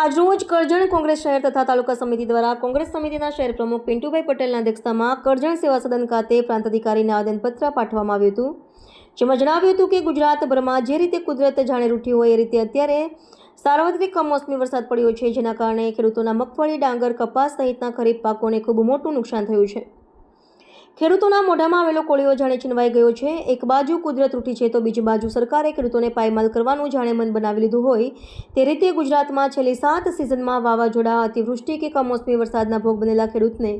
આજરોજ કરજણ કોંગ્રેસ શહેર તથા તાલુકા સમિતિ દ્વારા કોંગ્રેસ સમિતિના શહેર પ્રમુખ પિન્ટુભાઈ પટેલના અધ્યક્ષતામાં કરજણ સેવા સદન ખાતે પ્રાંત અધિકારીને આવેદનપત્ર પાઠવવામાં આવ્યું હતું. જેમાં જણાવ્યું હતું કે ગુજરાતભરમાં જે રીતે કુદરત જાણે રૂઠી હોય એ રીતે અત્યારે સાર્વત્રિક કમોસમી વરસાદ પડ્યો છે, જેના કારણે ખેડૂતોના મગફળી, ડાંગર, કપાસ સહિતના ખરીફ પાકોને ખૂબ મોટું નુકસાન થયું છે. ખેડૂતોના મોઢામાં આવેલો કોળીઓ જાણે છીનવાઈ ગયો છે. એક બાજુ કુદરત તૂટી છે તો બીજી બાજુ સરકારે ખેડૂતોને પાયમાલ કરવાનું જાણે મન બનાવી લીધું હોય તે રીતે ગુજરાતમાં છેલ્લી સાત સિઝનમાં વાવાઝોડા, અતિવૃષ્ટિ કે કમોસમી વરસાદના ભોગ બનેલા ખેડૂતને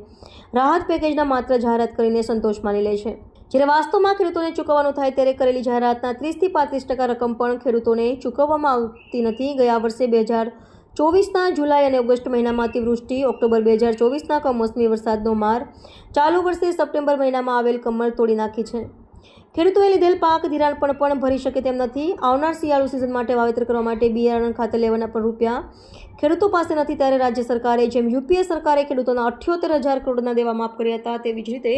રાહત પેકેજના માત્ર જાહેરાત કરીને સંતોષ માની લે છે. જ્યારે વાસ્તવમાં ખેડૂતોને ચૂકવવાનું થાય ત્યારે કરેલી જાહેરાતના ત્રીસથી પાંત્રીસ ટકા રકમ પણ ખેડૂતોને ચૂકવવામાં આવતી નથી. ગયા વર્ષે બે હજાર ચોવીસના જુલાઈ અને ઓગસ્ટ મહિનામાં અતિવૃષ્ટિ ઓક્ટોબર બે હજાર ચોવીસના કમોસમી વરસાદનો માર. ચાલુ વર્ષે સપ્ટેમ્બર મહિનામાં આવેલ કમર તોડી નાખી છે. ખેડૂતોએ લીધેલ પાક ધિરાણ પણ પણ ભરી શકે તેમ નથી. આવનાર શિયાળુ સિઝન માટે વાવેતર કરવા માટે બિયારણ ખાતે લેવાના પણ રૂપિયા ખેડૂતો પાસે નથી. ત્યારે રાજ્ય સરકારે જેમ યુપીએ સરકારે ખેડૂતોના અઠ્યોતેર હજાર કરોડના દેવા માફ કર્યા હતા, તેવી જ રીતે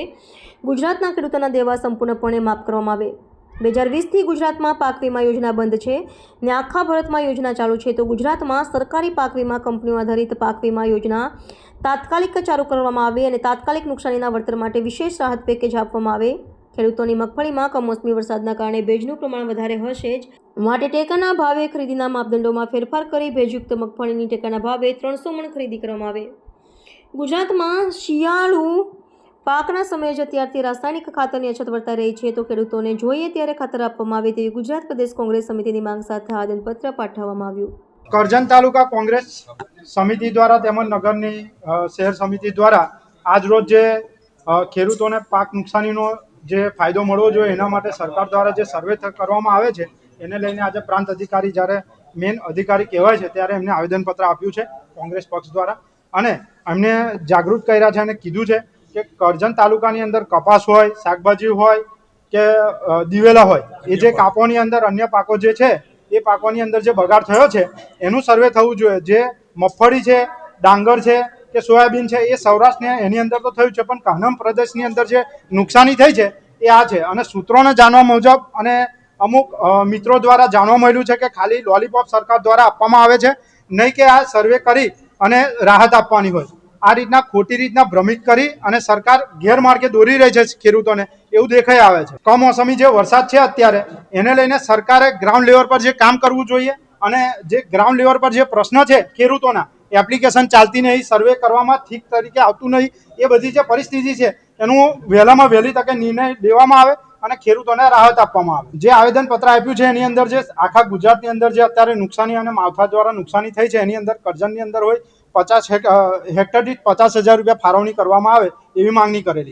ગુજરાતના ખેડૂતોના દેવા સંપૂર્ણપણે માફ કરવામાં આવે. બે હજાર વીસથી ગુજરાતમાં પાક વીમા યોજના બંધ છે ને આખા ભારતમાં યોજના ચાલુ છે, તો ગુજરાતમાં સરકારી પાક વીમા કંપનીઓ આધારિત પાક વીમા યોજના તાત્કાલિક ચાલુ કરવામાં આવે અને તાત્કાલિક નુકસાનીના વળતર માટે વિશેષ રાહત પેકેજ આપવામાં આવે. ખેડૂતોની મગફળીમાં કમોસમી વરસાદના કારણે ભેજનું પ્રમાણ વધારે હશે જ. માટે ટેકાના ભાવે ખરીદીના માપદંડોમાં ફેરફાર કરી ભેજયુક્ત મગફળીની ટેકાના ભાવે ત્રણસો મણ ખરીદી કરવામાં આવે. ગુજરાતમાં શિયાળુ પાકના સમયે જ અત્યારથી રાસાયણિક ખાતરની અછત વર્તા રહી છે. તો ખેડૂતોને જોઈએ ત્યારે ખાતર આપવામાં આવે તેવી ગુજરાત પ્રદેશ કોંગ્રેસ સમિતિની માંગ સાથે આવેદનપત્ર પાઠવવામાં આવ્યું. કરજણ તાલુકા કોંગ્રેસ સમિતિ દ્વારા તેમજ નગરની શહેર સમિતિ દ્વારા આજ રોજ જે ખેડૂતોને પાક નુકસાનીનો જે ફાયદો મળવો જોઈએ એના માટે સરકાર દ્વારા જે સર્વે કરવામાં આવે છે, એને લઈને આજે પ્રાંત અધિકારી જ્યારે મેન અધિકારી કહેવાય છે ત્યારે એમને આવેદનપત્ર આપ્યું છે કોંગ્રેસ પક્ષ દ્વારા. અને એમને જાગૃત કર્યા છે અને કીધું છે કે કરજણ તાલુકાની અંદર કપાસ હોય શાકભાજી હોય કે દિવેલા હોય એ જે કાપોની અંદર અન્ય પાકો જે છે એ પાકોની અંદર જે બગાડ થયો છે એનું સર્વે થવું જોઈએ. જે મગફળી છે ડાંગર છે કે સોયાબીન છે એ સૌરાષ્ટ્રને એની અંદર તો થયું છે પણ કાનમ પ્રદેશની અંદર જે નુકસાની થઈ છે એ આ છે. અને સૂત્રોને જાણવા મુજબ અને અમુક મિત્રો દ્વારા જાણવા મળ્યું છે કે ખાલી લોલીપોપ સરકાર દ્વારા આપવામાં આવે છે નહીં કે આ સર્વે કરી અને રાહત આપવાની હોય. આ રીતના ખોટી રીતના ભ્રમિત કરી અને સરકાર ગેરમાર્ગે દોરી રહી છે ખેડૂતોને, એવું દેખાઈ આવે છે. કમોસમી જે વરસાદ છે અત્યારે, એને લઈને સરકારે ગ્રાઉન્ડ લેવલ પર જે કામ કરવું જોઈએ અને જે ગ્રાઉન્ડ લેવલ પર જે પ્રશ્ન છે ખેડૂતોના એપ્લિકેશન ચાલતી નહીં સર્વે કરવામાં ઠીક તરીકે આવતું નહીં, એ બધી જે પરિસ્થિતિ છે, એનું વહેલામાં વહેલી તકે નિર્ણય લેવામાં આવે અને ખેડૂતોને રાહત આપવામાં આવે. જે આવેદનપત્ર આપ્યું છે એની અંદર જે આખા ગુજરાતની અંદર જે અત્યારે નુકસાની અને માવઠા દ્વારા નુકસાની થઈ છે, એની અંદર કરજણની અંદર હોય પચાસ હેક્ટર દીઠ પચાસ હજાર રૂપિયા ફાળવણી કરવામાં આવે એવી માંગણી કરેલી